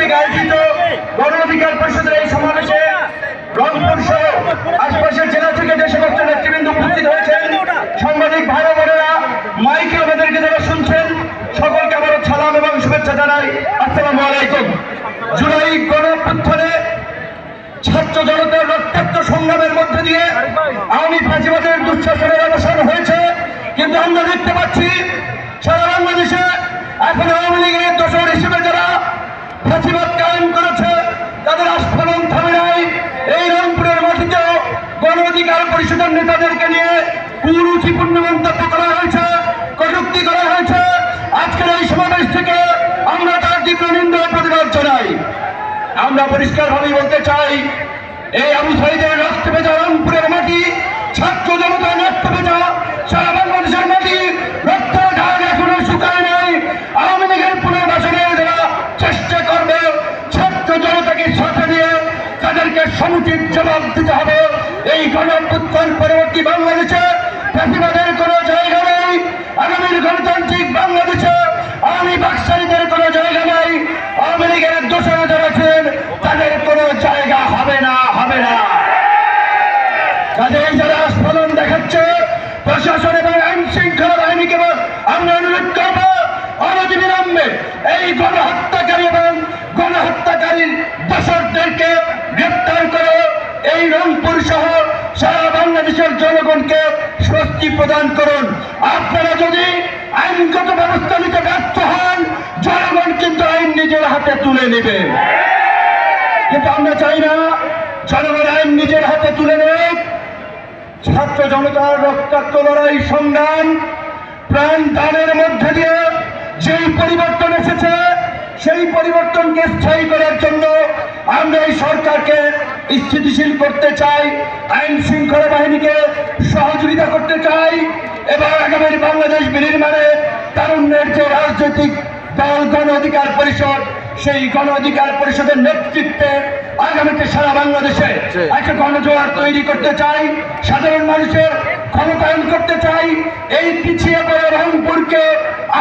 কর্তৃক আয়োজিত গণ অধিকার পরিষদের এই সমাবেশে রংপুর সহ আশপাশের জেলা থেকে যে সমস্ত নেতৃবৃন্দ উপস্থিত হয়েছেন, সাংবাদিক ভাই বোনেরা, মাইকে আমাদেরকে যারা শুনছেন, সকলকে আবারও সালাম এবং শুভেচ্ছা জানাই। আসসালামু আলাইকুম। জুলাই গণঅভ্যুত্থানে ছাত্র জনতার রক্তাক্ত সংগ্রামের মধ্যে দিয়ে আওয়ামী ফাঁসিবাদের দুঃশাসনের অবসান হয়েছে। কিন্তু আমরা দেখতে পাচ্ছি, সারা বাংলাদেশে এখন আওয়ামী লীগের দোষর হিসেবে যারা ফাঁসিবাদ কায়েম করেছে। তাদের আস্ফলন থামে নাই। এই রংপুরের মাটিতেও গণ অধিকার পরিষদের নেতাদেরকে নিয়ে কুরুচিপূর্ণ মন্তব্য করা হয়েছে, কটুক্তি করা হয়েছে। আজকের এই সমাবেশ থেকে আমরা তার তীব্র নিন্দা প্রতিবাদ জানাই। আমরা পরিষ্কার ভাবে বলতে চাই, এই আবু সাইদের রক্ত ভেজা রংপুরের মাটি, ছাত্র জনতার রক্ত ভেজা সারা বাংলাদেশের মাটি রক্ত ঢাল এখনও শুকায় নাই আওয়ামী লীগের পুনর্বাসনের যারা চেষ্টা করবে ছাত্র জনতাকে সাথে নিয়ে সমুচিত জবাব দিতে হবে। এই গণপুত্তর পরবর্তী বাংলাদেশে প্রতিবাদের কোনো জায়গা নেই। আগামীর গণতান্ত্রিক বাংলাদেশে আওয়ামী বাকশালীদের কোনো জায়গা নেই। আওয়ামী লীগের দোষরা যারা আছেন তাদের কোনো জায়গা হবে না হবে না। কাজেই যারা আস্ফলন দেখাচ্ছে, প্রশাসন এবং আইন শৃঙ্খলা বাহিনীকে আমরা অনুরোধ করব অনতিবিলম্বে এই গণহত্যাকারী এবং গণহত্যাকারীর দোষরদেরকে গ্রেপ্তার করে এই রংপুর সহ সারা বাংলাদেশের জনগণকে স্বস্তি প্রদান করুন। আপনারা যদি আইনগত ব্যবস্থা নিতে ব্যর্থ হন, জনগণ কিন্তু আইন নিজের হাতে তুলে নেবে। কিন্তু আমরা চাই না জনগণ আইন নিজের হাতে তুলে নেয় ছাত্র জনতার রক্তাক্ত লড়াই সংগ্রাম প্রাণ দানের মধ্যে দিয়ে যেই পরিবর্তন এসেছে, সেই পরিবর্তনকে স্থায়ী করার জন্য আমরা এই সরকারকে স্থিতিশীল করতে চাই, আইন শৃঙ্খলা বাহিনীকে সহযোগিতা করতে চাই এবং আগামী বাংলাদেশ বিনির্মাণে তারুণ্যের যে রাজনৈতিক দল গণ অধিকার পরিষদ, সেই গণ অধিকার পরিষদের নেতৃত্বে আগামীতে সারা বাংলাদেশে একটা গণজোয়ার তৈরি করতে চাই সাধারণ মানুষের ক্ষমতায়ন করতে চাই। এই পিছিয়ে পড়ে রংপুরকে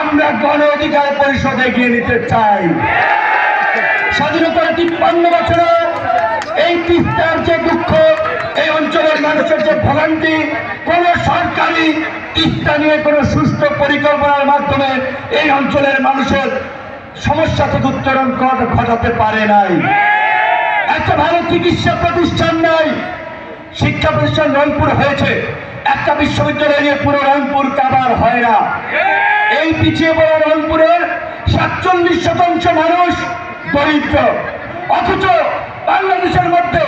আমরা গণ অধিকার পরিষদে এগিয়ে নিতে চাই। স্বাধীনতার তিপ্পান্ন বছরে এই তিস্তার যে দুঃখ এই অঞ্চলের মানুষের যে ভোগান্তি কোন সরকারি তিস্তা নিয়ে কোনো সুস্থ পরিকল্পনার মাধ্যমে এই অঞ্চলের মানুষের সমস্যা থেকে উত্তরণ ঘটাতে পারে নাই। একটা ভালো চিকিৎসা প্রতিষ্ঠান নাই। শিক্ষা প্রতিষ্ঠান রংপুর হয়েছে। একটা বিশ্ববিদ্যালয় নিয়ে পুরো রংপুর কাবার হয় না। এই পিছিয়ে পড়া রংপুরের সাতচল্লিশ শতাংশ মানুষ দরিদ্র। অথচ বাংলাদেশের মধ্যে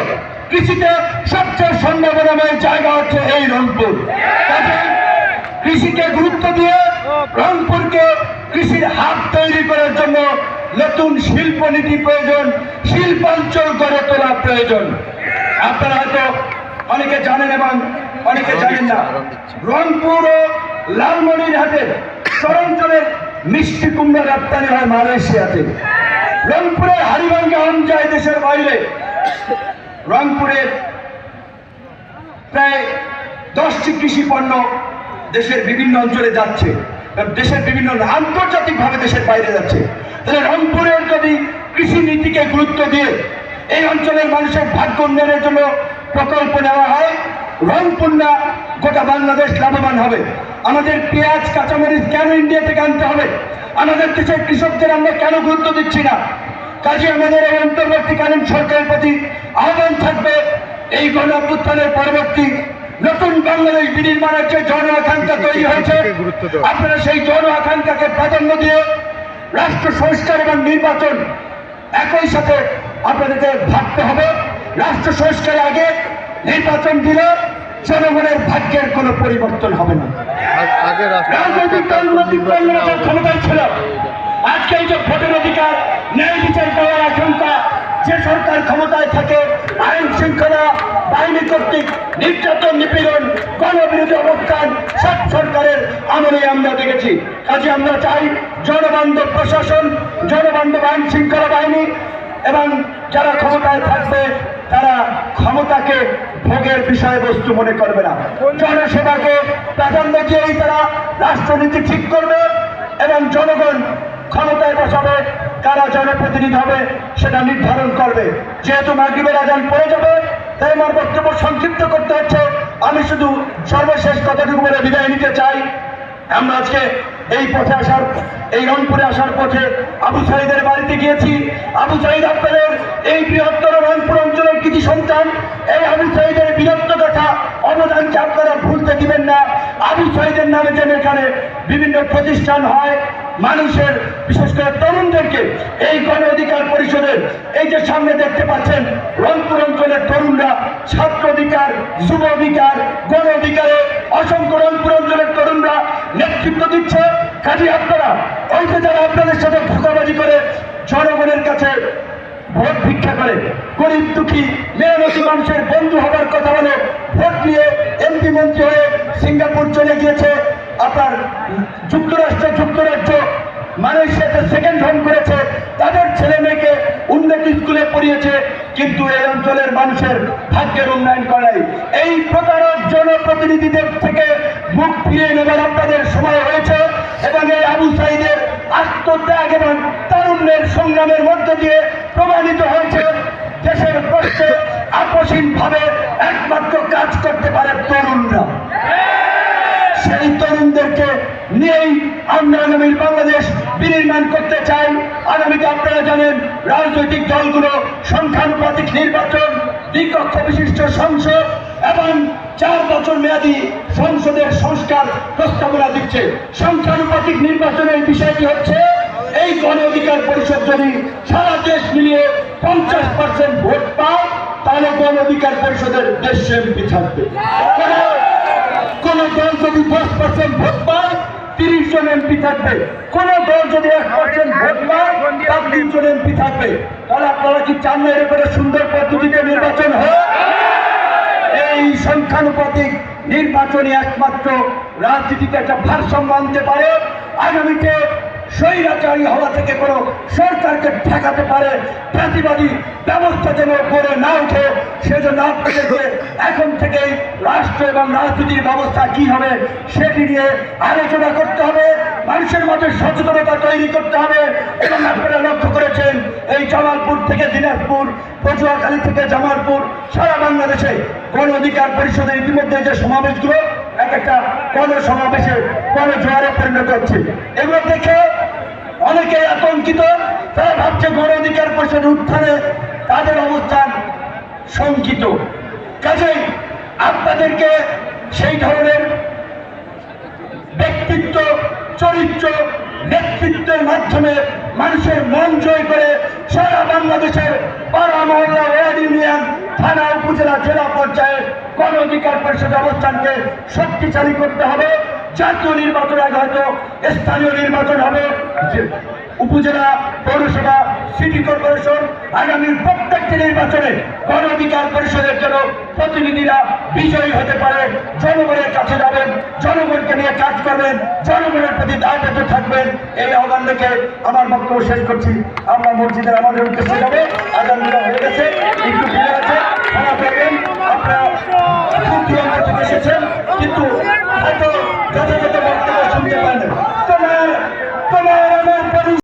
কৃষিতে সবচেয়ে সম্ভাবনাময় জায়গা হচ্ছে এই রংপুর। কৃষিকে গুরুত্ব দিয়ে রংপুরকে কৃষির হাত তৈরি করার জন্য নতুন শিল্পনীতি প্রয়োজন শিল্পাঞ্চল গড়ে তোলা প্রয়োজন। আপনারা হয়তো অনেকে জানেন এবং অনেকে জানেন না। রংপুর ও লালমনিরহাটের চরাঞ্চলের মিষ্টি কুমড়া রপ্তানি হয় মালয়েশিয়াতে। রংপুরের হারিবাঙ্গে আম যায় দেশের বাইরে। রংপুরের প্রায় দশটি কৃষি পণ্য দেশের বিভিন্ন অঞ্চলে যাচ্ছে। দেশের বিভিন্ন আন্তর্জাতিকভাবে দেশের বাইরে যাচ্ছে। তাহলে রংপুরের যদি কৃষি নীতিকে গুরুত্ব দিয়ে এই অঞ্চলের মানুষের ভাগ্য উন্নয়নের জন্য প্রকল্প নেওয়া হয়। রংপুর না গোটা বাংলাদেশ লাভবান হবে। আমাদের পেঁয়াজ কাঁচামরিচ কেন ইন্ডিয়া থেকে আনতে হবে? আমাদের দেশের কৃষকদের আমরা কেন গুরুত্ব দিচ্ছি না? কাজে আমাদের এই অন্তর্বর্তীকালীন সরকারের প্রতি আহ্বান থাকবে। এই গণ অভ্যুত্থানের পরবর্তী নতুন বাংলাদেশ বিনির্মাণের যে জন আকাঙ্ক্ষা তৈরি হয়েছে আপনারা সেই জন আকাঙ্ক্ষাকে প্রাধান্য দিয়ে রাষ্ট্র সংস্কার এবং নির্বাচন একই সাথে আপনাদেরকে ভাবতে হবে রাষ্ট্র সংস্কারের আগে নির্বাচন দিলে জনগণের ভাগ্যের কোনো পরিবর্তন হবে না। আগে রাজনৈতিক দলগুলো ক্ষমতায় ছিল। আজকে এই যে ভোটের অধিকার ন্যায় বিচার দেওয়ার আশঙ্কা যে সরকার ক্ষমতায় থাকে আইন শৃঙ্খলা বাহিনী কর্তৃক নির্যাতন নিপীড়ন গণবিরোধী অবস্থান সব সরকারের আমলে আমরা দেখেছি। কাজে আমরা চাই জনবান্ধব প্রশাসন, জনবান্ধব আইন শৃঙ্খলা বাহিনী এবং যারা ক্ষমতায় থাকবে, তারা ক্ষমতাকে ভোগের বিষয়বস্তু মনে করবে না। জনসেবাকে প্রাধান্য দিয়েই তারা রাষ্ট্রনীতি ঠিক করবে এবং জনগণ ক্ষমতায় বসাবে, কারা জনপ্রতিনিধি হবে সেটা নির্ধারণ করবে। যেহেতু মাগরিবের আজান পড়ে যাবে, তাই আমার বক্তব্য সংক্ষিপ্ত করতে হচ্ছে। আমি শুধু সর্বশেষ কথাটুকু বলে বিদায় নিতে চাই। আমরা আজকে এই পথে আসার, এই রংপুরে আসার পথে আবু সাহিদের বাড়িতে গিয়েছি। আবু সাহিদ আপনাদের এই বৃহত্তর রংপুর অঞ্চলের কৃতি সন্তান, এই আবু সাহিদের বীরত্ব কথা অবদানকে আপনারা ভুলতে দিবেন না? আবু সাইদের নামে যেন এখানে বিভিন্ন প্রতিষ্ঠান হয়, মানুষের, বিশেষ করে তরুণদেরকে, এই গণ অধিকার পরিষদের, এই যে সামনে দেখতে পাচ্ছেন, রংপুর অঞ্চলের তরুণরা ছাত্র অধিকার, যুব অধিকার, গণ অধিকারে, অসংখ্য রংপুর অঞ্চলের তরুণরা নেতৃত্ব দিচ্ছে। কাজে আপনারা, ওই যে যারা আপনাদের সাথে ধোকাবাজি করে, জনগণের কাছে ভোট ভিক্ষা করে। গরিব দুঃখী মেহনতি মানুষের বন্ধু হবার কথা বলে ভোট নিয়ে এমপি মন্ত্রী হয়ে সিঙ্গাপুর চলে গিয়েছে। আপনার যুক্তরাষ্ট্র, যুক্তরাজ্য, মালয়েশিয়াতে সেকেন্ড হোম করেছে। তাদের ছেলে মেয়েকে উন্নত স্কুলে পড়িয়েছে, কিন্তু এই অঞ্চলের মানুষের ভাগ্যের উন্নয়ন করে নাই। এই প্রতারক জনপ্রতিনিধিদের থেকে মুখ ফিরিয়ে নেবার আপনাদের সময় হয়েছে এবং এই আবু সাইদের আত্মত্যাগ এবং তারুণ্যের সংগ্রামের মধ্য দিয়ে প্রমাণিত হয়েছে, দেশের প্রশ্নে আপসীন ভাবে একমাত্র কাজ করতে পারে তরুণরা। সেই তরুণদেরকে নিয়েই আমরা আগামীর বাংলাদেশ বিনির্মাণ করতে চাই। আগামীতে আপনারা জানেন, রাজনৈতিক দলগুলো সংখ্যানুপাতিক নির্বাচন দ্বিকক্ষ বিশিষ্ট সংসদ এবং চার বছর মেয়াদী সংসদের সংস্কার প্রস্তাবনা দিচ্ছে। সংখ্যানুপাতিক নির্বাচনের বিষয়টি হচ্ছে এই গণ অধিকার পরিষদ যদি সারা দেশ মিলিয়ে পঞ্চাশ পার্সেন্ট ভোট পায়, তাহলে গণ অধিকার পরিষদের দেশে এমপি থাকবে। কোন দল যদি দশ পার্সেন্ট ভোট পায়, তিরিশ জন এমপি থাকবে। কোন দল যদি এক পার্সেন্ট ভোট পায়, তার তিন জন এমপি থাকবে। তাহলে আপনারা কি চান না এর উপরে সুন্দর পদ্ধতিতে নির্বাচন হয় এই সংখ্যানুপাতিক নির্বাচনই একমাত্র রাজনীতিতে একটা ভারসাম্য আনতে পারে। আগামীতে স্বৈরাচারী হওয়া থেকে কোনো সরকারকে ঠেকাতে পারে, প্রতিবাদী ব্যবস্থা যেন করে না উঠে সেজন্য আপনাদেরকে এখন থেকেই রাষ্ট্র এবং রাজনীতির ব্যবস্থা কি হবে সেটি নিয়ে আলোচনা করতে হবে, মানুষের মধ্যে সচেতনতা তৈরি করতে হবে এবং আপনারা লক্ষ্য করেছেন, এই জামালপুর থেকে দিনাজপুর, পটুয়াখালী থেকে জামালপুর, সারা বাংলাদেশে গণ অধিকার পরিষদের ইতিমধ্যে যে সমাবেশগুলো এক একটা সমাবেশে জোয়ারে পরিণত হচ্ছে। এগুলো দেখে অনেকে আতঙ্কিত, তারা ভাবছে গণ অধিকার উত্থানে তাদের অবস্থান শঙ্কিত। কাজেই আপনাদেরকে সেই ধরনের ব্যক্তিত্ব, চরিত্র, নেতৃত্বের মাধ্যমে মানুষের মন জয় করে সারা বাংলাদেশের পাড়া মহল্লা ইউনিয়ন থানা উপজেলা জেলা পর্যায়ে গণ অধিকার পরিষদ অবস্থানকে শক্তিশালী করতে হবে। জাতীয় নির্বাচন আগে হয়তো স্থানীয় নির্বাচন হবে। উপজেলা, পৌরসভা সিটি কর্পোরেশন আগামী প্রত্যেকটি নির্বাচনে গণ অধিকার পরিষদের জন্য প্রতিনিধিরা বিজয়ী হতে পারে। জনগণের কাছে যাবেন, জনগণকে নিয়ে কাজ করবেন, জনগণের প্রতি দায়িত্ব থাকবেন। এই আহ্বান রেখে আমার বক্তব্য শেষ করছি। আমরা মসজিদের আমাদের উদ্দেশ্যে যাবে। আগামীরা হয়ে গেছে, একটু আছে আপনারা এসেছেন, কিন্তু